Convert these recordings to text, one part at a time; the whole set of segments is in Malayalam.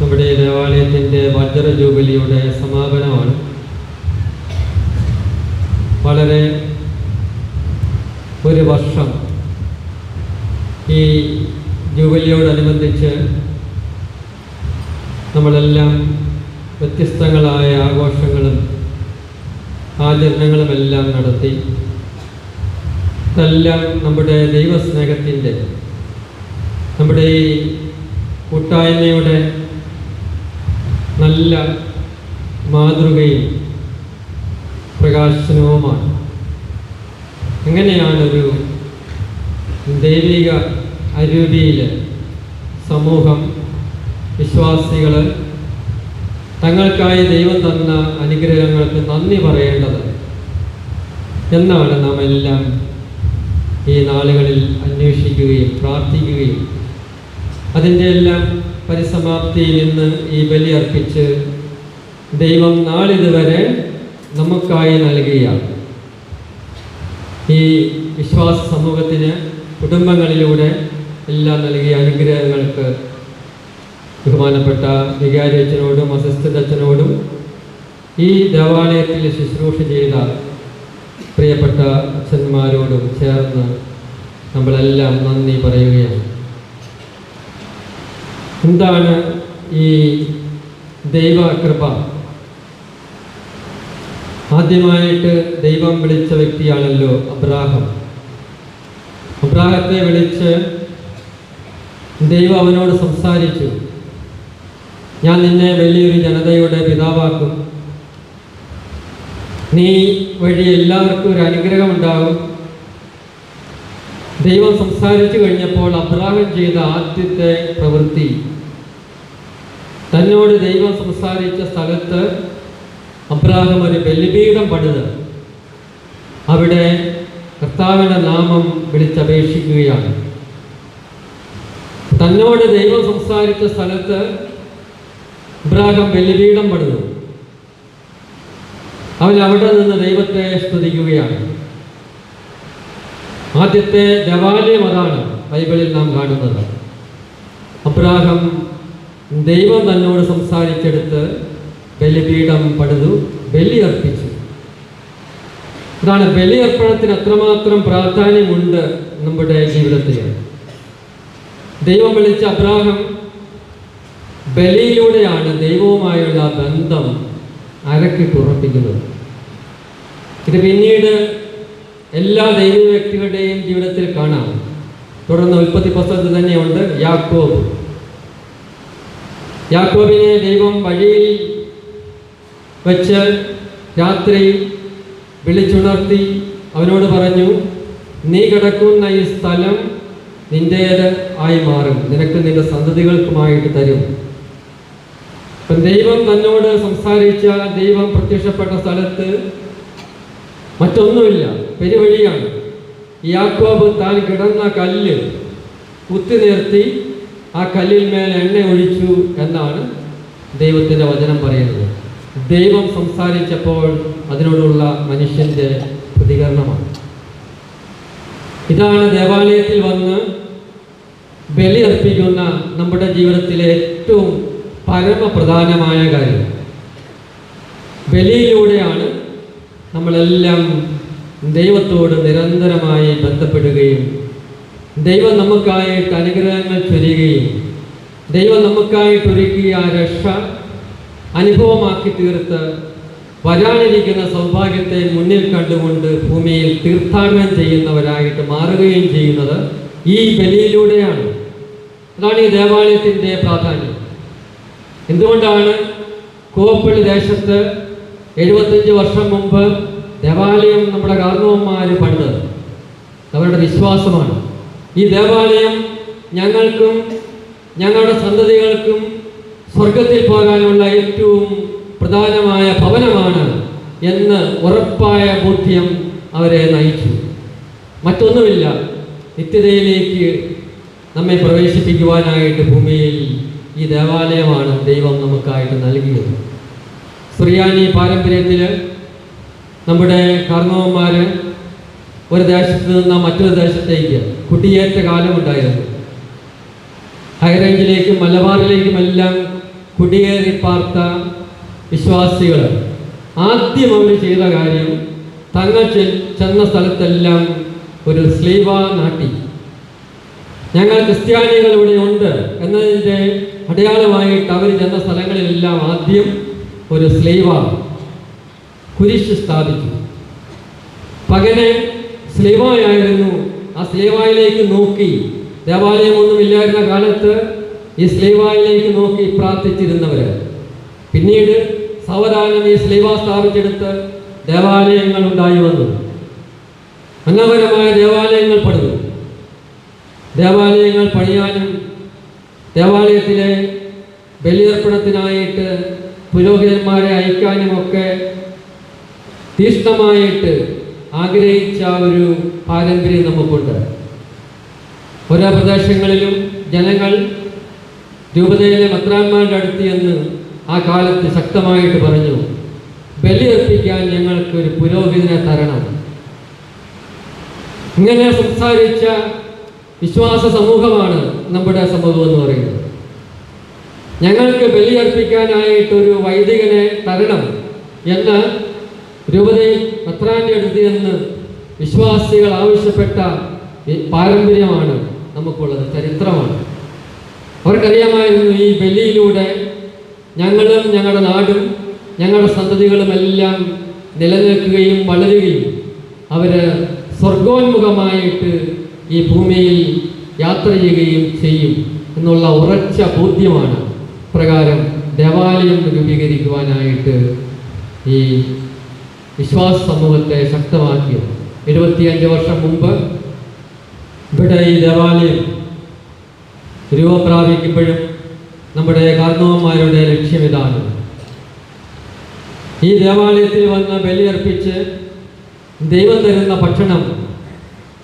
നമ്മുടെ ദേവാലയത്തിന്റെ വജ്ര ജൂബിലിയുടെ സമാപനമാണ്. വളരെ ഒരു വർഷം ഈ ജൂബിലിയോടനുബന്ധിച്ച് നമ്മളെല്ലാം വ്യത്യസ്തങ്ങളായ ആഘോഷങ്ങളും ആചരണങ്ങളുമെല്ലാം നടത്തി. ഇതെല്ലാം നമ്മുടെ ദൈവസ്നേഹത്തിന്റെ നമ്മുടെ ഈ കൂട്ടായ്മയുടെ നല്ല മാതൃകയും പ്രകാശനവുമാണ്. എങ്ങനെയാണൊരു ദൈവിക അരൂപിയിൽ സമൂഹം വിശ്വാസികൾ തങ്ങൾക്കായി ദൈവം തന്ന അനുഗ്രഹങ്ങൾക്ക് നന്ദി പറയേണ്ടത് എന്നാണ് നാം എല്ലാം ഈ നാളുകളിൽ അന്വേഷിക്കുകയും പ്രാർത്ഥിക്കുകയും അതിന്റെ എല്ലാം പരിസമാപ്തിയിൽ നിന്ന് ഈ ബലി അർപ്പിച്ച് ദൈവം നാളിതുവരെ നമുക്കായി നൽകിയ ഈ വിശ്വാസ സമൂഹത്തിന് കുടുംബങ്ങളിലൂടെ എല്ലാം നൽകിയ അനുഗ്രഹങ്ങൾക്ക് ബഹുമാനപ്പെട്ട അസിസ്റ്റന്റ് അച്ഛനോടും ഈ ദേവാലയത്തിൽ ശുശ്രൂഷ ചെയ്ത പ്രിയപ്പെട്ട അച്ഛന്മാരോടും ചേർന്ന് നമ്മളെല്ലാം നന്ദി പറയുകയാണ്. എന്താണ് ഈ ദൈവകൃപ ആദ്യമായിട്ട് ദൈവം വിളിച്ച വ്യക്തിയാണല്ലോ അബ്രാഹം. അബ്രാഹത്തെ വിളിച്ച് ദൈവം അവനോട് സംസാരിച്ചു. ഞാൻ നിന്നെ വലിയൊരു ജനതയുടെ പിതാവാക്കും. നീ വഴി എല്ലാവർക്കും ഒരു അനുഗ്രഹം ഉണ്ടാകും. ദൈവം സംസാരിച്ചു കഴിഞ്ഞപ്പോൾ അബ്രാഹം ചെയ്ത ആദ്യത്തെ പ്രവൃത്തി. തന്നോട് ദൈവം സംസാരിച്ച സ്ഥലത്ത് അബ്രാഹം ഒരു ബലിപീഠം പണിത്. അവിടെ കർത്താവിന്റെ നാമം വിളിച്ചപേക്ഷിക്കുകയാണ്. തന്നോട് ദൈവം സംസാരിച്ച സ്ഥലത്ത് ഇബ്രാഹിം ബലിപീഠം പണിതു. അവൻ അവിടെ നിന്ന് ദൈവത്തെ സ്തുതിക്കുകയാണ്. ആദ്യത്തെ ദേവാലയം അതാണ് ബൈബിളിൽ നാം കാണുന്നത്. അബ്രാഹം ദൈവം തന്നോട് സംസാരിച്ചെടുത്ത് ബലിപീഠം പടുതു ബലി അർപ്പിച്ചു. അതാണ് ബലിയർപ്പണത്തിന് അത്രമാത്രം പ്രാധാന്യമുണ്ട് നമ്മുടെ ജീവിതത്തിൽ. ദൈവം വിളിച്ച അബ്രാഹം ബലിയിലൂടെയാണ് ദൈവവുമായുള്ള ബന്ധം അരക്കിട്ടുറപ്പിക്കുന്നത് ഇത് പിന്നീട് എല്ലാ ദൈവ വ്യക്തികളുടെയും ജീവിതത്തിൽ കാണാം. തുടർന്ന് ഉൽപ്പത്തി പുസ്തകത്തിൽ തന്നെയുണ്ട് യാക്കോബ്. യാക്കോബിനെ ദൈവം വഴിയിൽ വെച്ച് രാത്രി വിളിച്ചുണർത്തി അവനോട് പറഞ്ഞു നീ കിടക്കുന്ന ഈ സ്ഥലം നിന്റേത് ആയി മാറും. നിനക്ക് നിന്റെ സന്തതികൾക്കുമായിട്ട് തരും. അപ്പം ദൈവം തന്നോട് സംസാരിച്ച ദൈവം പ്രത്യക്ഷപ്പെട്ട സ്ഥലത്ത് മറ്റൊന്നുമില്ല. പെരുവഴിയാണ്. യാക്കോബ് താൻ കിടന്ന കല്ല് കുത്തി നിർത്തി ആ കല്ലിൽ മേൽ എണ്ണ ഒഴിച്ചു എന്നാണ് ദൈവത്തിന്റെ വചനം പറയുന്നത്. ദൈവം സംസാരിച്ചപ്പോൾ അതിനോടുള്ള മനുഷ്യന്റെ പ്രതികരണമാണ്. ഇതാണ് ദേവാലയത്തിൽ വന്ന് ബലി അർപ്പിക്കുന്ന നമ്മുടെ ജീവിതത്തിലെ ഏറ്റവും പരമപ്രധാനമായ കാര്യം. ബലിയിലൂടെയാണ് നമ്മളെല്ലാം ദൈവത്തോട് നിരന്തരമായി ബന്ധപ്പെടുകയും ദൈവം നമുക്കായിട്ട് അനുഗ്രഹങ്ങൾ ചൊരിയുകയും ദൈവം നമുക്കായിട്ട് ഒരുക്കിയ രക്ഷ അനുഭവമാക്കി തീർത്ത് വരാനിരിക്കുന്ന സൗഭാഗ്യത്തെ മുന്നിൽ കണ്ടുകൊണ്ട് ഭൂമിയിൽ തീർത്ഥാടനം ചെയ്യുന്നവരായിട്ട് മാറുകയും ചെയ്യുന്നത് ഈ ബലിയിലൂടെയാണ്. അതാണ് ഈ ദേവാലയത്തിന്റെ പ്രാധാന്യം. എന്തുകൊണ്ടാണ് കോപ്പള്ളി ദേശത്ത് എഴുപത്തഞ്ച് വർഷം മുമ്പ് ദേവാലയം നമ്മുടെ കാർണവന്മാർ പണിതത്. അവരുടെ വിശ്വാസമാണ്. ഈ ദേവാലയം ഞങ്ങൾക്കും ഞങ്ങളുടെ സന്തതികൾക്കും സ്വർഗത്തിൽ പോകാനുള്ള ഏറ്റവും പ്രധാനമായ ഭവനമാണ് എന്ന് ഉറപ്പായ ബോധ്യം അവരെ നയിച്ചു. മറ്റൊന്നുമില്ല നിത്യതയിലേക്ക് നമ്മെ പ്രവേശിപ്പിക്കുവാനായിട്ട് ഭൂമിയിൽ ഈ ദേവാലയമാണ് ദൈവം നമുക്കായിട്ട് നൽകിയത്. സുറിയാനി പാരമ്പര്യത്തിൽ നമ്മുടെ കർമ്മവന്മാർ ഒരു ദേശത്ത് നിന്ന് മറ്റൊരു ദേശത്തേക്ക് കുടിയേറ്റ കാലമുണ്ടായിരുന്നു. ഹൈറേഞ്ചിലേക്കും മലബാറിലേക്കും എല്ലാം കുടിയേറി പാർത്ത വിശ്വാസികൾ ആദ്യം അവർ ചെയ്ത കാര്യം തങ്ങൾ ചെന്ന സ്ഥലത്തെല്ലാം ഒരു സ്ലീവ നാട്ടി. ഞങ്ങൾ ക്രിസ്ത്യാനികൾ ഇവിടെ ഉണ്ട് എന്നതിന്റെ അടയാളമായിട്ട് അവർ ചെന്ന സ്ഥലങ്ങളിലെല്ലാം ആദ്യം ഒരു സ്ലീവ കുരിശ് സ്ഥാപിച്ചു. പകനെ സ്ലീവായായിരുന്നു ആ സ്ലീവായിലേക്ക് നോക്കി. ദേവാലയമൊന്നും ഇല്ലായിരുന്ന കാലത്ത് ഈ സ്ലീവായിലേക്ക് നോക്കി പ്രാർത്ഥിച്ചിരുന്നവർ പിന്നീട് സാവധാനം ഈ സ്ലീവ സ്ഥാപിച്ചെടുത്ത് ദേവാലയങ്ങൾ ഉണ്ടായി വന്നു. മനോഹരമായ ദേവാലയങ്ങൾ പണിതു. ദേവാലയങ്ങൾ പണിയാനും ദേവാലയത്തിലെ ബലിയർപ്പണത്തിനായിട്ട് പുരോഹിതന്മാരെ അയക്കാനുമൊക്കെ തീഷ്ണമായിട്ട് ആഗ്രഹിച്ച ഒരു പാരമ്പര്യം നമുക്കുണ്ട്. ഓരോ പ്രദേശങ്ങളിലും ജനങ്ങൾ രൂപതയിലെ മത്രാന്മാരുടെ അടുത്ത് എന്ന് ആ കാലത്ത് ശക്തമായിട്ട് പറഞ്ഞു ബലിയർപ്പിക്കാൻ ഞങ്ങൾക്ക് ഒരു പുരോഹിതനെ തരണം. ഇങ്ങനെ സംസാരിച്ച വിശ്വാസ സമൂഹമാണ് നമ്മുടെ സമൂഹം എന്ന് പറയുന്നത്. ഞങ്ങൾക്ക് ബലിയർപ്പിക്കാനായിട്ട് ഒരു വൈദികനെ തരണം എന്ന് രൂപതയിൽ പത്രാന്റെ അടുത്ത് എന്ന് വിശ്വാസികൾ ആവശ്യപ്പെട്ട പാരമ്പര്യമാണ് നമുക്കുള്ളത് ചരിത്രമാണ്. അവർക്കറിയാമായിരുന്നു ഈ ബലിയിലൂടെ ഞങ്ങളും ഞങ്ങളുടെ നാടും ഞങ്ങളുടെ സന്തതികളും എല്ലാം നിലനിൽക്കുകയും വളരുകയും അവർ സ്വർഗോന്മുഖമായിട്ട് ഈ ഭൂമിയിൽ യാത്ര ചെയ്യുകയും ചെയ്യും എന്നുള്ള ഉറച്ച ബോധ്യമാണ് പ്രകാരം ദേവാലയം രൂപീകരിക്കുവാനായിട്ട് ഈ വിശ്വാസ സമൂഹത്തെ ശക്തമാക്കിയത് എഴുപത്തിയഞ്ച് വർഷം മുമ്പ് ഇവിടെ ഈ ദേവാലയം രൂപം പ്രാപിക്കുമ്പോഴും നമ്മുടെ കാർണവന്മാരുടെ ലക്ഷ്യം ഇതാണ്. ഈ ദേവാലയത്തിൽ വന്ന് ബലിയർപ്പിച്ച് ദൈവം തരുന്ന ഭക്ഷണം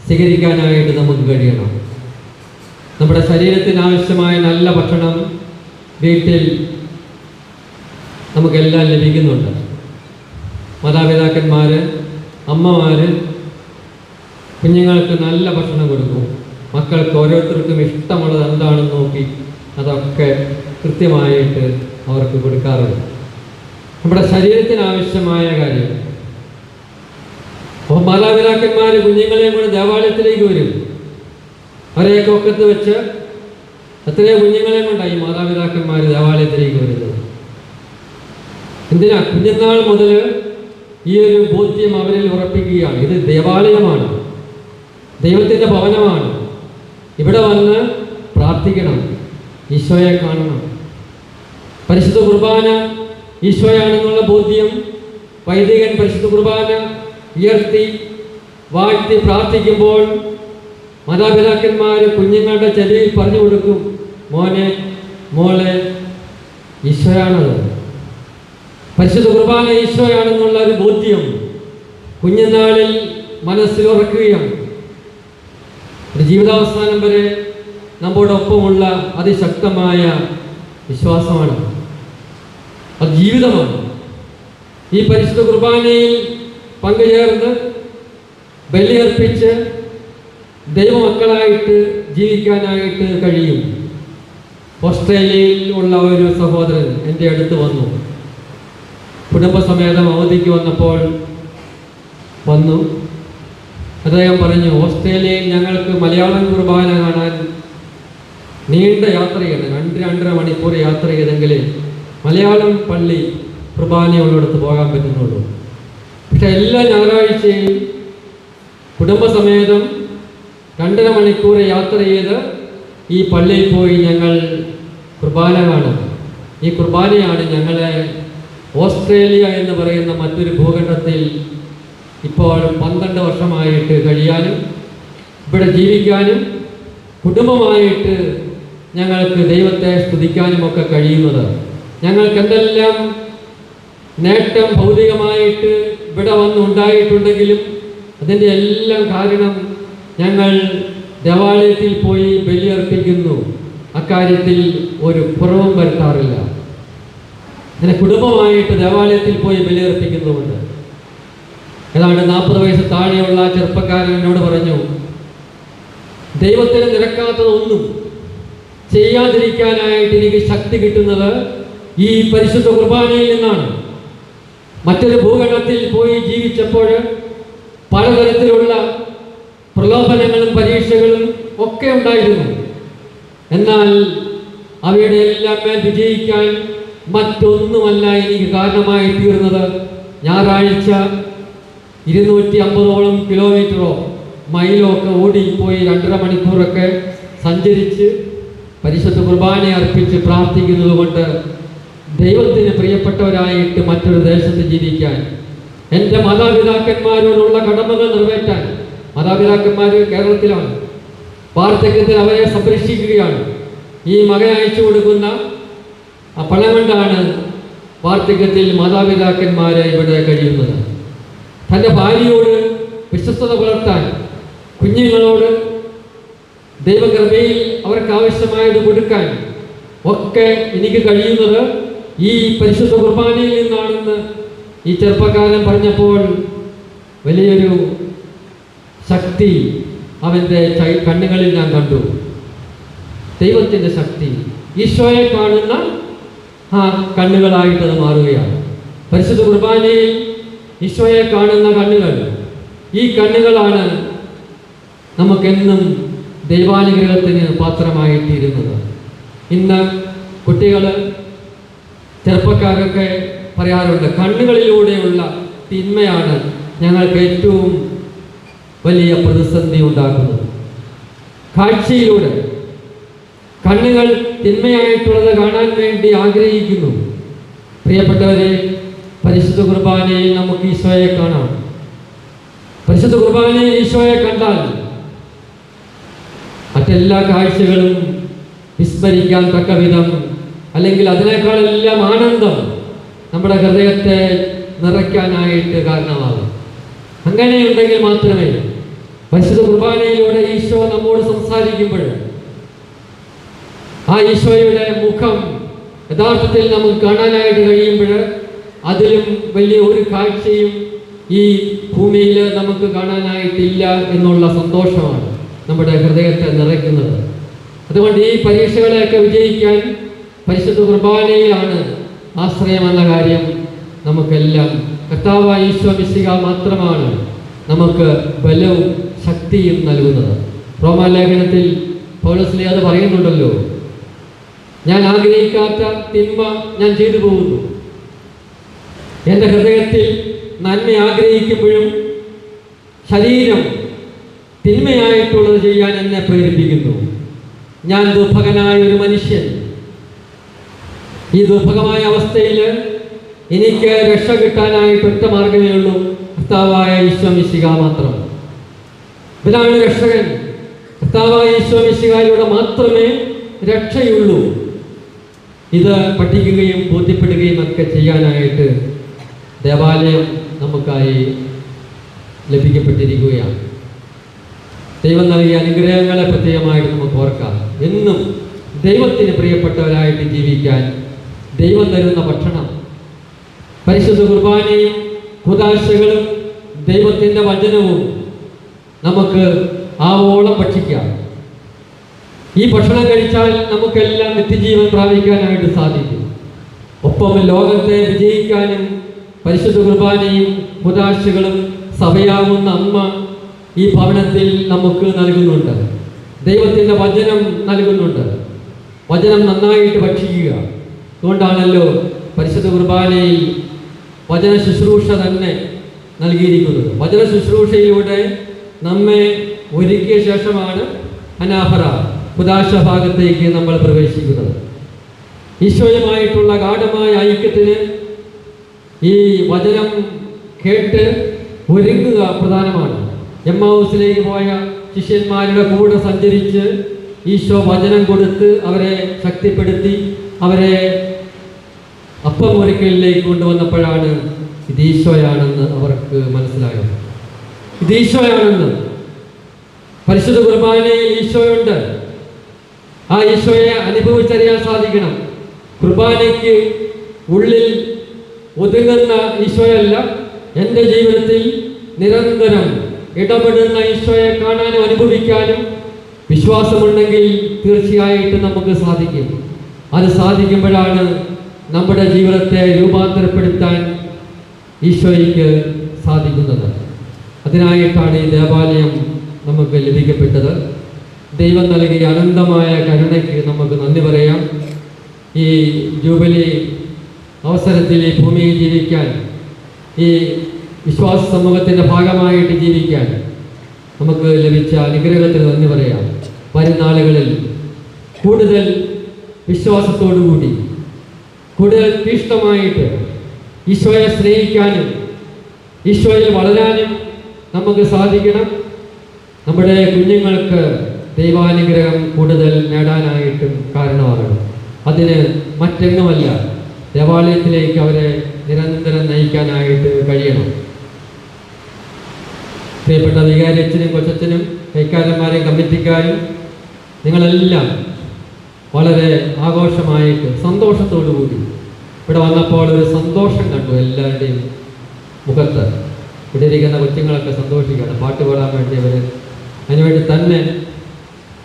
സ്വീകരിക്കാനായിട്ട് നമുക്ക് കഴിയണം. നമ്മുടെ ശരീരത്തിന് ആവശ്യമായ നല്ല ഭക്ഷണം വീട്ടിൽ നമുക്കെല്ലാം ലഭിക്കുന്നുണ്ട്. മാതാപിതാക്കന്മാർ അമ്മമാർ കുഞ്ഞുങ്ങൾക്ക് നല്ല ഭക്ഷണം കൊടുക്കും. മക്കൾക്ക് ഓരോരുത്തർക്കും ഇഷ്ടമുള്ളത് എന്താണെന്ന് നോക്കി അതൊക്കെ കൃത്യമായിട്ട് അവർക്ക് കൊടുക്കാറുണ്ട്. നമ്മുടെ ശരീരത്തിന് ആവശ്യമായ കാര്യം. അപ്പോൾ മാതാപിതാക്കന്മാർ കുഞ്ഞുങ്ങളെയും കൂടെ ദേവാലയത്തിലേക്ക് വരും. അവരെയൊക്കെ ഒക്കത്ത് വെച്ച് എത്രയോ കുഞ്ഞുങ്ങളെ കൊണ്ടായി മാതാപിതാക്കന്മാർ ദേവാലയത്തിലേക്ക് വരുന്നത്. എന്തിനാ? കുഞ്ഞുനാൾ മുതൽ ഈ ഒരു ബോധ്യം അവരിൽ ഉറപ്പിക്കുകയാണ്. ഇത് ദേവാലയമാണ്. ദൈവത്തിന്റെ ഭവനമാണ്. ഇവിടെ വന്ന് പ്രാർത്ഥിക്കണം. ഈശോയെ കാണണം. പരിശുദ്ധ കുർബാന ഈശോയാണെന്നുള്ള ബോധ്യം വൈദികൻ പരിശുദ്ധ കുർബാന ഉയർത്തി വാഴ്ത്തി പ്രാർത്ഥിക്കുമ്പോൾ മാതാപിതാക്കന്മാർ കുഞ്ഞുങ്ങളുടെ ചെവിയിൽ പറഞ്ഞു കൊടുക്കും. മോനെ മോളെ ഈശോയാണത്. പരിശുദ്ധ കുർബാന ഈശോയാണെന്നുള്ള ഒരു ബോധ്യം കുഞ്ഞുനാളിൽ മനസ്സിൽ ഉറക്കുകയാണ് ഒരു ജീവിതാവസാനം വരെ നമ്മോടൊപ്പമുള്ള അതിശക്തമായ വിശ്വാസമാണ്. അത് ജീവിതമാണ്. ഈ പരിശുദ്ധ കുർബാനയിൽ പങ്കുചേർന്ന് ബലിയർപ്പിച്ച് ദൈവമക്കളായിട്ട് ജീവിക്കാനായിട്ട് കഴിയും. ഓസ്ട്രേലിയയിൽ ഉള്ള ഒരു സഹോദരൻ എന്റെ അടുത്ത് വന്നു. കുടുംബസമേതം അവധിക്ക് വന്നപ്പോൾ വന്നു. അദ്ദേഹം പറഞ്ഞു ഓസ്ട്രേലിയയിൽ ഞങ്ങൾക്ക് മലയാളം കുർബാന കാണാൻ നീണ്ട യാത്ര ചെയ്യണം രണ്ട് രണ്ടര മണിക്കൂർ യാത്ര ചെയ്തെങ്കിൽ മലയാളം പള്ളി കുർബാനയുള്ളിടത്ത് പോകാൻ പറ്റുന്നുള്ളൂ. പക്ഷെ എല്ലാ ഞായറാഴ്ചയും കുടുംബസമേതം രണ്ടര മണിക്കൂർ യാത്ര ചെയ്ത് ഈ പള്ളിയിൽ പോയി ഞങ്ങൾ കുർബാന കാണും. ഈ കുർബാനയാണ് ഞങ്ങളെ ഓസ്ട്രേലിയ എന്ന് പറയുന്ന മറ്റൊരു ഭൂഖണ്ഡത്തിൽ ഇപ്പോൾ പന്ത്രണ്ട് വർഷമായിട്ട് കഴിയാനും ഇവിടെ ജീവിക്കാനും കുടുംബമായിട്ട് ഞങ്ങൾക്ക് ദൈവത്തെ സ്തുതിക്കാനും ഒക്കെ കഴിയുന്നത്. ഞങ്ങൾക്ക് എന്തെല്ലാം നേട്ടം ഭൗതികമായിട്ട് ഇവിടെ വന്നുണ്ടായിട്ടുണ്ടെങ്കിലും അതിന്റെ എല്ലാം കാരണം ഞങ്ങൾ ദേവാലയത്തിൽ പോയി ബലിയർപ്പിക്കുന്നു. അക്കാര്യത്തിൽ ഒരു കുറവും വരുത്താറില്ല. അങ്ങനെ കുടുംബമായിട്ട് ദേവാലയത്തിൽ പോയി ബലിയർപ്പിക്കുന്നുമുണ്ട്. ഏതാണ്ട് നാൽപ്പത് വയസ്സ് താഴെയുള്ള ചെറുപ്പക്കാരൻ എന്നോട് പറഞ്ഞു ദൈവത്തിന് നിരക്കാത്തതൊന്നും ചെയ്യാതിരിക്കാനായിട്ട് എനിക്ക് ശക്തി കിട്ടുന്നത് ഈ പരിശുദ്ധ കുർബാനയിൽ നിന്നാണ്. മറ്റൊരു ഭൂഖണ്ഡത്തിൽ പോയി ജീവിച്ചപ്പോൾ പലതരത്തിലുള്ള ഒക്കെ ഉണ്ടായിരുന്നു. എന്നാൽ അവയുടെ എല്ലാം മേൽ വിജയിക്കാൻ മറ്റൊന്നുമല്ല എനിക്ക് കാരണമായി തീർന്നത്. ഞായറാഴ്ച ഇരുന്നൂറ്റി അമ്പതോളം കിലോമീറ്ററോ മൈലോ ഒക്കെ ഓടിപ്പോയി രണ്ടര മണിക്കൂറൊക്കെ സഞ്ചരിച്ച് പരിശുദ്ധ കുർബാന അർപ്പിച്ച് പ്രാർത്ഥിക്കുന്നത് കൊണ്ട് ദൈവത്തിന് പ്രിയപ്പെട്ടവരായിട്ട് മറ്റൊരു ദേശത്ത് ജീവിക്കാൻ എന്റെ മാതാപിതാക്കന്മാരോടുള്ള കടമകൾ നിറവേറ്റാൻ മാതാപിതാക്കന്മാർ കേരളത്തിലാണ്. വാർദ്ധക്യത്തിൽ അവരെ സംരക്ഷിക്കുകയാണ്. ഈ മകൻ അയച്ചു കൊടുക്കുന്ന ആ പണം കൊണ്ടാണ് വാർദ്ധക്യത്തിൽ മാതാപിതാക്കന്മാരെ ഇവിടെ കഴിയുന്നത്. തന്റെ ഭാര്യയോട് വിശ്വസ്തത പുലർത്താൻ കുഞ്ഞുങ്ങളോട് ദൈവകൃപയിൽ അവർക്ക് ആവശ്യമായത് കൊടുക്കാൻ ഒക്കെ എനിക്ക് കഴിയുന്നത് ഈ പരിശുദ്ധ കുർബാനയിൽ നിന്നാണെന്ന് ഈ ചെറുപ്പക്കാരൻ പറഞ്ഞപ്പോൾ വലിയൊരു ശക്തി അവന്റെ കണ്ണുകളിൽ ഞാൻ കണ്ടു. ദൈവത്തിന്റെ ശക്തി ഈശോയെ കാണുന്ന ആ കണ്ണുകളായിട്ട് അത് മാറുകയാണ്. പരിശുദ്ധ കുർബാനയിൽ ഈശോയെ കാണുന്ന കണ്ണുകൾ ഈ കണ്ണുകളാണ് നമുക്കെന്നും ദൈവാനുഗ്രഹത്തിന് പാത്രമായിത്തീരുന്നത്. ഇന്ന് കുട്ടികൾ ചെറുപ്പക്കാരൊക്കെ പറയാറുണ്ട് കണ്ണുകളിലൂടെയുള്ള തിന്മയാണ് ഞങ്ങൾക്ക് ഏറ്റവും വലിയ പ്രതിസന്ധി ഉണ്ടാക്കുന്നത് കാഴ്ചയിലൂടെ കണ്ണുകൾ തിന്മയായിട്ടുള്ളത് കാണാൻ വേണ്ടി ആഗ്രഹിക്കുന്നു. പ്രിയപ്പെട്ടവരെ പരിശുദ്ധ കുർബാനയിൽ നമുക്ക് ഈശോയെ കാണാം. പരിശുദ്ധ കുർബാനയിൽ ഈശോയെ കണ്ടാൽ മറ്റെല്ലാ കാഴ്ചകളും വിസ്മരിക്കാൻ തക്ക വിധം അല്ലെങ്കിൽ അതിനേക്കാളെല്ലാം ആനന്ദം നമ്മുടെ ഹൃദയത്തെ നിറയ്ക്കാനായിട്ട് കാരണമാകും. അങ്ങനെയുണ്ടെങ്കിൽ മാത്രമേ പരിശുദ്ധ കുർബാനയിലൂടെ ഈശോ നമ്മോട് സംസാരിക്കുമ്പോൾ ആ ഈശോയുടെ മുഖം യഥാർത്ഥത്തിൽ നമുക്ക് കാണാനായിട്ട് കഴിയുമ്പോൾ അതിലും വലിയ ഒരു കാഴ്ചയും ഈ ഭൂമിയിൽ നമുക്ക് കാണാനായിട്ടില്ല എന്നുള്ള സന്തോഷമാണ് നമ്മുടെ ഹൃദയത്തെ നിറയ്ക്കുന്നത്. അതുകൊണ്ട് ഈ പരീക്ഷകളെയൊക്കെ വിജയിക്കാൻ പരിശുദ്ധ കുർബാനയിലാണ് ആശ്രയമെന്ന കാര്യം നമുക്കെല്ലാം. കർത്താവായ ഈശോ മിശിക മാത്രമാണ് നമുക്ക് ബലവും ശക്തിയും നൽകുന്നത്. റോമാലേഖനത്തിൽ പൗലസ്ലി അത് പറയുന്നുണ്ടല്ലോ. ഞാൻ ആഗ്രഹിക്കാത്ത തിന്മ ഞാൻ ചെയ്തു പോകുന്നു. എന്റെ ഹൃദയത്തിൽ നന്മ ആഗ്രഹിക്കുമ്പോഴും ശരീരം തിന്മയായിട്ടുള്ളത് ചെയ്യാൻ എന്നെ പ്രേരിപ്പിക്കുന്നു. ഞാൻ ദുർഭകനായ ഒരു മനുഷ്യൻ. ഈ ദുർഭകമായ അവസ്ഥയിൽ എനിക്ക് രക്ഷ കിട്ടാനായിട്ട് ഒറ്റ മാർഗമേ ഉള്ളൂ. കർത്താവായ ഈശ്വമിശിക മാത്രം. ഇവരാണ് രക്ഷകൻ കർത്താവായ ഈശ്വമിശികായിലൂടെ മാത്രമേ രക്ഷയുള്ളൂ. ഇത് പഠിക്കുകയും ബോധ്യപ്പെടുകയും ഒക്കെ ചെയ്യാനായിട്ട് ദേവാലയം നമുക്കായി ലഭിക്കപ്പെട്ടിരിക്കുകയാണ്. ദൈവം നൽകിയ അനുഗ്രഹങ്ങളെ പ്രത്യേകമായിട്ട് നമുക്ക് ഓർക്കാം. എന്നും ദൈവത്തിന് പ്രിയപ്പെട്ടവരായിട്ട് ജീവിക്കാൻ ദൈവം തരുന്ന ഭക്ഷണം പരിശുദ്ധ കുർബാനയും കുതാശകളും ദൈവത്തിന്റെ വചനവും നമുക്ക് ആവോളം ഭക്ഷിക്കാം. ഈ ഭക്ഷണം കഴിച്ചാൽ നമുക്കെല്ലാം നിത്യജീവൻ പ്രാപിക്കാനായിട്ട് സാധിക്കും. ഒപ്പം ലോകത്തെ വിജയിക്കാനും പരിശുദ്ധ കുർബാനയും മുതാശകളും സഭയാവുന്ന അമ്മ ഈ ഭവനത്തിൽ നമുക്ക് നൽകുന്നുണ്ട്. ദൈവത്തിന്റെ വചനം നൽകുന്നുണ്ട്. വചനം നന്നായിട്ട് ഭക്ഷിക്കുക. അതുകൊണ്ടാണല്ലോ പരിശുദ്ധ കുർബാനയിൽ വചന ശുശ്രൂഷ തന്നെ നൽകിയിരിക്കുന്നത്. വചന ശുശ്രൂഷയിലൂടെ നമ്മെ ഒരുക്കിയ ശേഷമാണ് അനാഹറ ഉദാശ ഭാഗത്തേക്ക് നമ്മൾ പ്രവേശിക്കുന്നത്. ഈശോയുമായിട്ടുള്ള ഗാഠമായ ഐക്യത്തിന് ഈ വചനം കേട്ട് ഒരുങ്ങുക പ്രധാനമാണ്. എം ഹൗസിലേക്ക് പോയ ശിഷ്യന്മാരുടെ കൂടെ സഞ്ചരിച്ച് ഈശോ വചനം കൊടുത്ത് അവരെ ശക്തിപ്പെടുത്തി അവരെ അപ്പം ഒരുക്കലിലേക്ക് കൊണ്ടുവന്നപ്പോഴാണ് ഇത് ഈശോയാണെന്ന് അവർക്ക് മനസ്സിലായത്. ഇത് ഈശോയാണെന്ന് പരിശുദ്ധ കുർബാനയിൽ ഈശോയുണ്ട്. ആ ഈശോയെ അനുഭവിച്ചറിയാൻ സാധിക്കണം. കുർബാനയ്ക്ക് ഉള്ളിൽ ഒതുങ്ങുന്ന ഈശോയല്ല എന്റെ ജീവിതത്തിൽ നിരന്തരം ഇടപെടുന്ന ഈശോയെ കാണാനും അനുഭവിക്കാനും വിശ്വാസമുണ്ടെങ്കിൽ തീർച്ചയായിട്ടും നമുക്ക് സാധിക്കും. അത് സാധിക്കുമ്പോഴാണ് നമ്മുടെ ജീവിതത്തെ രൂപാന്തരപ്പെടുത്താൻ ഈശോയ്ക്ക് സാധിക്കുന്നത്. അതിനായിട്ടാണ് ഈ ദേവാലയം നമുക്ക് ലഭിക്കപ്പെട്ടത്. ദൈവം നൽകിയ അനന്തമായ കരുണയ്ക്ക് നമുക്ക് നന്ദി പറയാം. ഈ ജൂബിലി അവസരത്തിൽ ഈ ഭൂമിയിൽ ജീവിക്കാൻ ഈ വിശ്വാസ സമൂഹത്തിന്റെ ഭാഗമായിട്ട് ജീവിക്കാൻ നമുക്ക് ലഭിച്ച അനുഗ്രഹത്തിന് നന്ദി പറയാം. വരും നാളുകളിൽ കൂടുതൽ വിശ്വാസത്തോടുകൂടി കൂടുതൽ തീഷ്ണമായിട്ട് ഈശോയെ സ്നേഹിക്കാനും ഈശോയിൽ വളരാനും നമുക്ക് സാധിക്കണം. നമ്മുടെ കുഞ്ഞുങ്ങൾക്ക് ദൈവാനുഗ്രഹം കൂടുതൽ നേടാനായിട്ടും കാരണമാകണം. അതിന് മറ്റെങ്ങുമല്ല ദേവാലയത്തിലേക്ക് അവരെ നിരന്തരം നയിക്കാനായിട്ട് കഴിയണം. പ്രിയപ്പെട്ട വികാരിയച്ഛനും കൊച്ചച്ഛനും കൈക്കാരന്മാരെയും കമ്മിറ്റിക്കാരും നിങ്ങളെല്ലാം വളരെ ആഘോഷമായിട്ട് സന്തോഷത്തോടു കൂടി ഇവിടെ വന്നപ്പോൾ ഒരു സന്തോഷം കണ്ടു എല്ലാവരുടെയും മുഖത്ത്. ഇവിടെ ഇരിക്കുന്ന കൊച്ചുങ്ങളൊക്കെ സന്തോഷിക്കുകയാണ്. പാട്ട് പാടാൻ വേണ്ടി അവർ അതിനുവേണ്ടി തന്നെ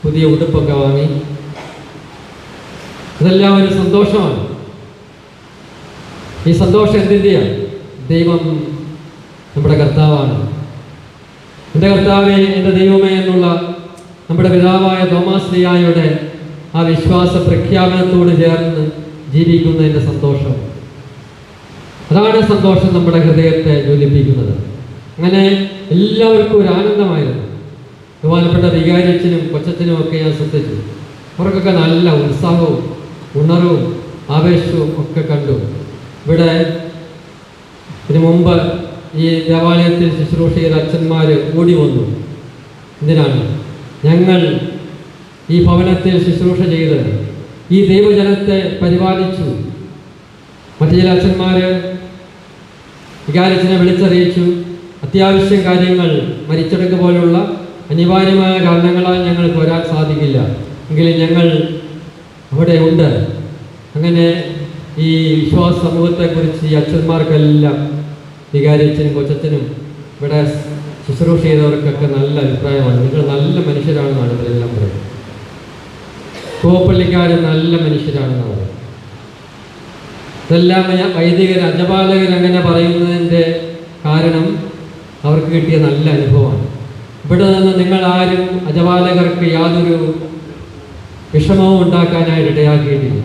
പുതിയ ഉടുപ്പൊക്കെ വാങ്ങി. ഇതെല്ലാം ഒരു സന്തോഷമാണ്. ഈ സന്തോഷം എന്തിന്റെയാണ് ദൈവം നമ്മുടെ കർത്താവാണ്. എന്റെ കർത്താവെ എന്റെ ദൈവമേ എന്നുള്ള നമ്മുടെ പിതാവായ തോമാശ്രീയായുടെ ആ വിശ്വാസ പ്രഖ്യാപനത്തോട് ചേർന്ന് ജീവിക്കുന്നതിന്റെ സന്തോഷം. അതാണ് സന്തോഷം നമ്മുടെ ഹൃദയത്തെ ജ്വലിപ്പിക്കുന്നത്. അങ്ങനെ എല്ലാവർക്കും ഒരു ആനന്ദമായിരുന്നു. ബഹുമാനപ്പെട്ട വികാരിച്ചനും കൊച്ചച്ഛനും ഒക്കെ ഞാൻ ശ്രദ്ധിച്ചു അവർക്കൊക്കെ നല്ല ഉത്സാഹവും ഉണർവും ആവേശവും ഒക്കെ കണ്ടു. ഇവിടെ ഇതിനു മുമ്പ് ഈ ദേവാലയത്തിൽ ശുശ്രൂഷ ചെയ്ത അച്ഛന്മാർ ഓടി വന്നു. എന്തിനാണ്? ഞങ്ങൾ ഈ ഭവനത്തിൽ ശുശ്രൂഷ ചെയ്ത് ഈ ദൈവജനത്തെ പരിപാലിച്ചു. മറ്റു ചില അച്ഛന്മാർ വികാരത്തിനെ വിളിച്ചറിയിച്ചു. അത്യാവശ്യം കാര്യങ്ങൾ മരിച്ചടക്ക് പോലുള്ള അനിവാര്യമായ കാരണങ്ങളാൽ ഞങ്ങൾക്ക് വരാൻ സാധിക്കില്ല. എങ്കിലും ഞങ്ങൾ അവിടെ ഉണ്ട്. അങ്ങനെ ഈ വിശ്വാസ സമൂഹത്തെക്കുറിച്ച് ഈ അച്ഛന്മാർക്കെല്ലാം വികാരിച്ചനും കൊച്ചച്ഛനും ഇവിടെ ശുശ്രൂഷ ചെയ്തവർക്കൊക്കെ നല്ല അഭിപ്രായമാണ്. നിങ്ങൾ നല്ല മനുഷ്യരാണെന്നാണ് ഇവരെല്ലാം പറയുന്നത്. കോപ്പള്ളിക്കാർ നല്ല മനുഷ്യരാണെന്നാണ് ഇതെല്ലാം വൈദികർ അജപാലകർ അങ്ങനെ പറയുന്നതിന്റെ കാരണം അവർക്ക് കിട്ടിയ നല്ല അനുഭവമാണ്. ഇവിടെ നിന്ന് നിങ്ങൾ ആരും അജപാലകർക്ക് യാതൊരു വിഷമവും ഉണ്ടാക്കാനായിട്ട് ഇടയാക്കിയിട്ടില്ല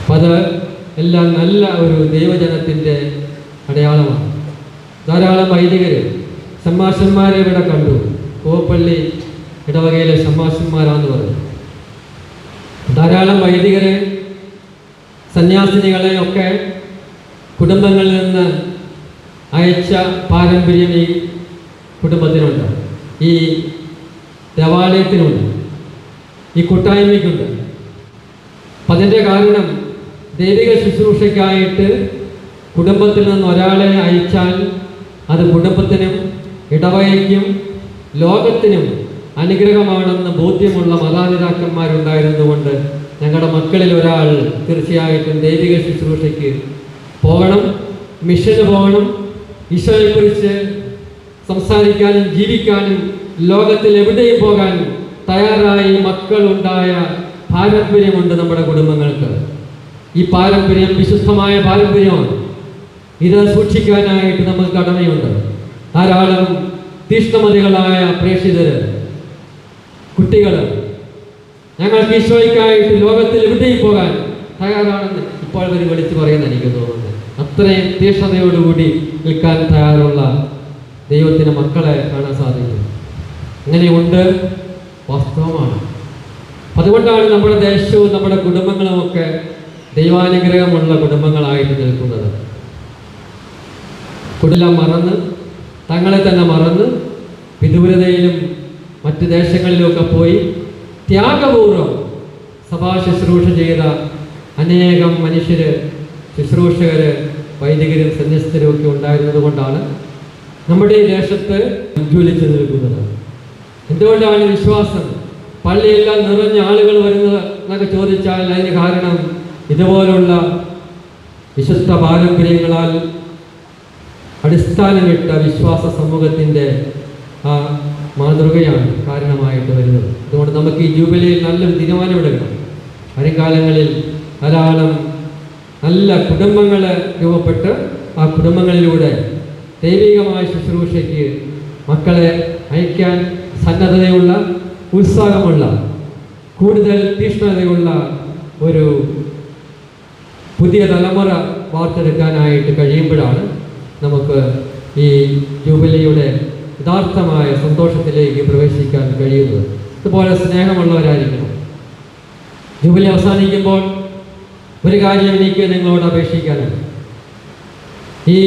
അപ്പം അത് എല്ലാം നല്ല ഒരു ദൈവജനത്തിന്റെ അടയാളമാണ്. ധാരാളം വൈദികർ സമ്മാഷന്മാരെ ഇവിടെ കണ്ടു. കോപ്പള്ളി ഇടവകയിലെ സമ്മാഷന്മാരാന്ന് പറഞ്ഞു. ധാരാളം വൈദികരെ സന്യാസിനികളെ ഒക്കെ കുടുംബങ്ങളിൽ നിന്ന് അയച്ച പാരമ്പര്യം ഈ കുടുംബത്തിനുണ്ട്. ഈ ദേവാലയത്തിനുണ്ട്. ഈ കൂട്ടായ്മയ്ക്കുണ്ട്. അപ്പം അതിന്റെ കാരണം ദൈവിക ശുശ്രൂഷയ്ക്കായിട്ട് കുടുംബത്തിൽ നിന്ന് ഒരാളെ അയച്ചാൽ അത് കുടുംബത്തിനും ഇടവകയ്ക്കും ലോകത്തിനും അനുഗ്രഹമാണെന്ന് ബോധ്യമുള്ള മാതാപിതാക്കന്മാരുണ്ടായിരുന്നുകൊണ്ട് ഞങ്ങളുടെ മക്കളിൽ ഒരാൾ തീർച്ചയായിട്ടും ദൈവിക ശുശ്രൂഷയ്ക്ക് പോകണം മിഷന് പോകണം ഈശോയെക്കുറിച്ച് സംസാരിക്കാനും ജീവിക്കാനും ലോകത്തിൽ എവിടെയും പോകാനും തയ്യാറായി മക്കളുണ്ടായ പാരമ്പര്യമുണ്ട് നമ്മുടെ കുടുംബങ്ങൾക്ക്. ഈ പാരമ്പര്യം വിശുദ്ധമായ പാരമ്പര്യമാണ്. ഇത് സൂക്ഷിക്കാനായിട്ട് നമ്മൾ കടമയുണ്ട് ധാരാളം തീഷ്ണമതികളായ പ്രേക്ഷിതര് കുട്ടികൾ ഞങ്ങൾക്ക് ഈശോയ്ക്കായിട്ട് ലോകത്തിൽ എവിടെയും പോകാൻ തയ്യാറാണെന്ന് ഇപ്പോൾ അവർ വിളിച്ചു പറയുന്ന എനിക്ക് തോന്നുന്നത് അത്രയും തീക്ഷണതയോടുകൂടി നിൽക്കാൻ തയ്യാറുള്ള ദൈവത്തിന്റെ മക്കളെ കാണാൻ സാധിക്കും. അങ്ങനെയുണ്ട് വാസ്തവമാണ്. അതുകൊണ്ടാണ് നമ്മുടെ ദേശവും നമ്മുടെ കുടുംബങ്ങളുമൊക്കെ ദൈവാനുഗ്രഹമുള്ള കുടുംബങ്ങളായിട്ട് നിൽക്കുന്നത്. കുടുംബം മറന്ന് തങ്ങളെ തന്നെ മറന്ന് വിദൂരതയിലും മറ്റ് ദേശങ്ങളിലുമൊക്കെ പോയി ത്യാഗപൂർവം സഭാ ശുശ്രൂഷ ചെയ്ത അനേകം മനുഷ്യര് ശുശ്രൂഷകര് വൈദികരും സന്യസ്തരും ഒക്കെ ഉണ്ടായിരുന്നത് കൊണ്ടാണ് നമ്മുടെ ഈ ദേശത്ത് ഉജ്ജ്വലിച്ചു നിൽക്കുന്നത്. എന്തുകൊണ്ടാണ് വിശ്വാസം? പള്ളിയെല്ലാം നിറഞ്ഞ ആളുകൾ വരുന്നത് എന്നൊക്കെ ചോദിച്ചാൽ അതിന് കാരണം ഇതുപോലുള്ള വിശുദ്ധ പാരമ്പര്യങ്ങളാൽ അടിസ്ഥാനമിട്ട വിശ്വാസ സമൂഹത്തിന്റെ ആ മാതൃകയാണ് കാരണമായിട്ട് വരുന്നത്. അതുകൊണ്ട് നമുക്ക് ഈ ജൂബിലിയിൽ നല്ലൊരു തീരുമാനമെടുക്കണം. വരും കാലങ്ങളിൽ ധാരാളം നല്ല കുടുംബങ്ങൾ രൂപപ്പെട്ട് ആ കുടുംബങ്ങളിലൂടെ ദൈവികമായ ശുശ്രൂഷയ്ക്ക് മക്കളെ അയക്കാൻ സന്നദ്ധതയുള്ള ഉത്സാഹമുള്ള കൂടുതൽ തീഷ്ണതയുള്ള ഒരു പുതിയ തലമുറ വാർത്തെടുക്കാനായിട്ട് കഴിയുമ്പോഴാണ് നമുക്ക് ഈ ജൂബിലിയുടെ യഥാർത്ഥമായ സന്തോഷത്തിലേക്ക് പ്രവേശിക്കാൻ കഴിയുന്നത്. ഇതുപോലെ സ്നേഹമുള്ളവരായിരിക്കണം. ജൂബിലി അവസാനിക്കുമ്പോൾ ഒരു കാര്യം എനിക്ക് നിങ്ങളോട് അപേക്ഷിക്കാനുണ്ട്. ഈ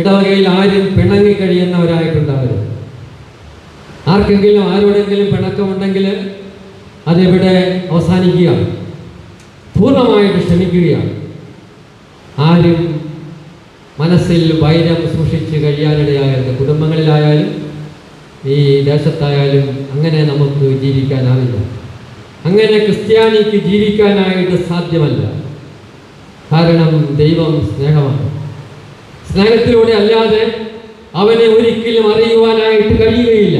ഇടവകയിൽ ആരും പിണങ്ങി കഴിയുന്നവരായിട്ടുണ്ടാവരുത്. ആർക്കെങ്കിലും ആരോടെങ്കിലും പിണക്കമുണ്ടെങ്കിൽ അതിവിടെ അവസാനിക്കുകയാണ് പൂർണമായിട്ട് ക്ഷമിക്കുകയാണ് ആരും മനസ്സിൽ വൈരം സൂക്ഷിച്ച് കഴിയാനിടയാകരുത്. കുടുംബങ്ങളിലായാലും ഈ ദേശത്തായാലും അങ്ങനെ നമുക്ക് ജീവിക്കാനാവില്ല. അങ്ങനെ ക്രിസ്ത്യാനിക്ക് ജീവിക്കാനായിട്ട് സാധ്യമല്ല. കാരണം ദൈവം സ്നേഹമാണ്. സ്നേഹത്തിലൂടെ അല്ലാതെ അവനെ ഒരിക്കലും അറിയുവാനായിട്ട് കഴിയുകയില്ല.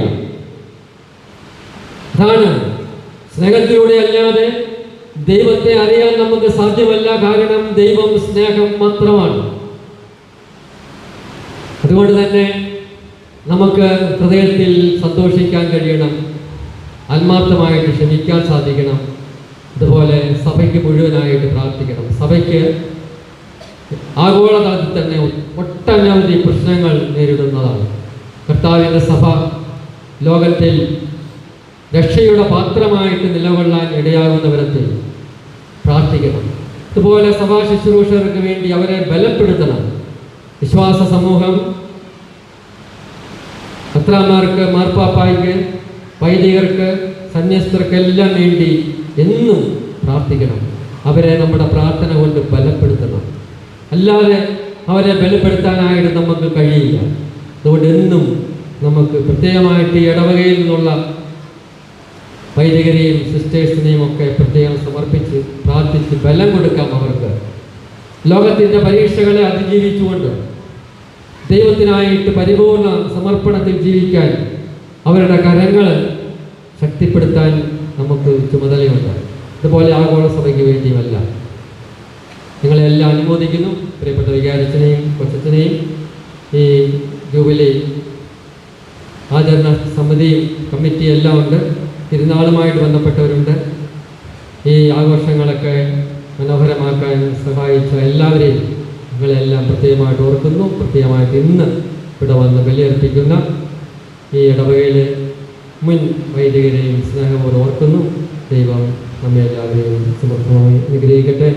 അതാണ്. സ്നേഹത്തിലൂടെ അല്ലാതെ ദൈവത്തെ അറിയാൻ നമുക്ക് സാധ്യമല്ല. കാരണം ദൈവം സ്നേഹം മാത്രമാണ്. അതുകൊണ്ട് തന്നെ നമുക്ക് ഹൃദയത്തിൽ സന്തോഷിക്കാൻ കഴിയണം. ആത്മാർത്ഥമായിട്ട് ക്ഷമിക്കാൻ സാധിക്കണം. അതുപോലെ സഭയ്ക്ക് മുഴുവനായിട്ട് പ്രാർത്ഥിക്കണം. സഭയ്ക്ക് ആഗോളതലത്തിൽ തന്നെ ഒട്ടനവധി പ്രശ്നങ്ങൾ നേരിടുന്നതാണ്. കർത്താവിന്റെ സഭ ലോകത്തിൽ രക്ഷയുടെ പാത്രമായിട്ട് നിലകൊള്ളാൻ ഇടയാകുന്ന വിധത്തിൽ പ്രാർത്ഥിക്കണം. അതുപോലെ സഭാ ശുശ്രൂഷകർക്ക് വേണ്ടി അവരെ ബലപ്പെടുത്തണം. വിശ്വാസ സമൂഹം അത്രമാർക്ക് മാർപ്പാപ്പായ്ക്ക് വൈദികർക്ക് സന്യസ്തർക്കെല്ലാം വേണ്ടി എന്നും പ്രാർത്ഥിക്കണം. അവരെ നമ്മുടെ പ്രാർത്ഥന കൊണ്ട് ബലപ്പെടുത്തണം. അല്ലാതെ അവരെ ബലപ്പെടുത്താനായിട്ട് നമുക്ക് കഴിയില്ല. അതുകൊണ്ട് എന്നും നമുക്ക് പ്രത്യേകമായിട്ട് ഈ ഇടവകയിൽ നിന്നുള്ള വൈദികരെയും സിസ്റ്റേഴ്സിനെയും ഒക്കെ പ്രത്യേകം സമർപ്പിച്ച് പ്രാർത്ഥിച്ച് ബലം കൊടുക്കാം അവർക്ക്. ലോകത്തിന്റെ പരീക്ഷകളെ അതിജീവിച്ചുകൊണ്ട് ദൈവത്തിനായിട്ട് പരിപൂർണ സമർപ്പണത്തിൽ ജീവിക്കാൻ അവരുടെ കരങ്ങൾ ശക്തിപ്പെടുത്താൻ നമുക്ക് ചുമതലയുണ്ട്. ഇതുപോലെ ആഗോള സഭയ്ക്ക് വേണ്ടിയുമല്ല. നിങ്ങളെല്ലാം അനുമോദിക്കുന്നു. പ്രിയപ്പെട്ട വികാരത്തിനെയും കൊച്ചത്തിനെയും ഈ ജൂബിലി ആചരണ സമിതിയും കമ്മിറ്റിയും എല്ലാം ഉണ്ട്. തിരുനാളുമായിട്ട് ബന്ധപ്പെട്ടവരുണ്ട്. ഈ ആഘോഷങ്ങളൊക്കെ മനോഹരമാക്കാൻ സഹായിച്ച എല്ലാവരെയും നിങ്ങളെല്ലാം പ്രത്യേകമായിട്ട് ഓർക്കുന്നു. പ്രത്യേകമായിട്ട് ഇന്ന് ഇവിടെ വന്ന് ബലിയർപ്പിക്കുന്ന ഈ ഇടവകയിലെ മുൻ വൈദികരെയും സ്നേഹപൂർവം ഓർക്കുന്നു. ദൈവം നമ്മെ എല്ലാവരെയും സമർത്ഥമായി അനുഗ്രഹിക്കട്ടെ.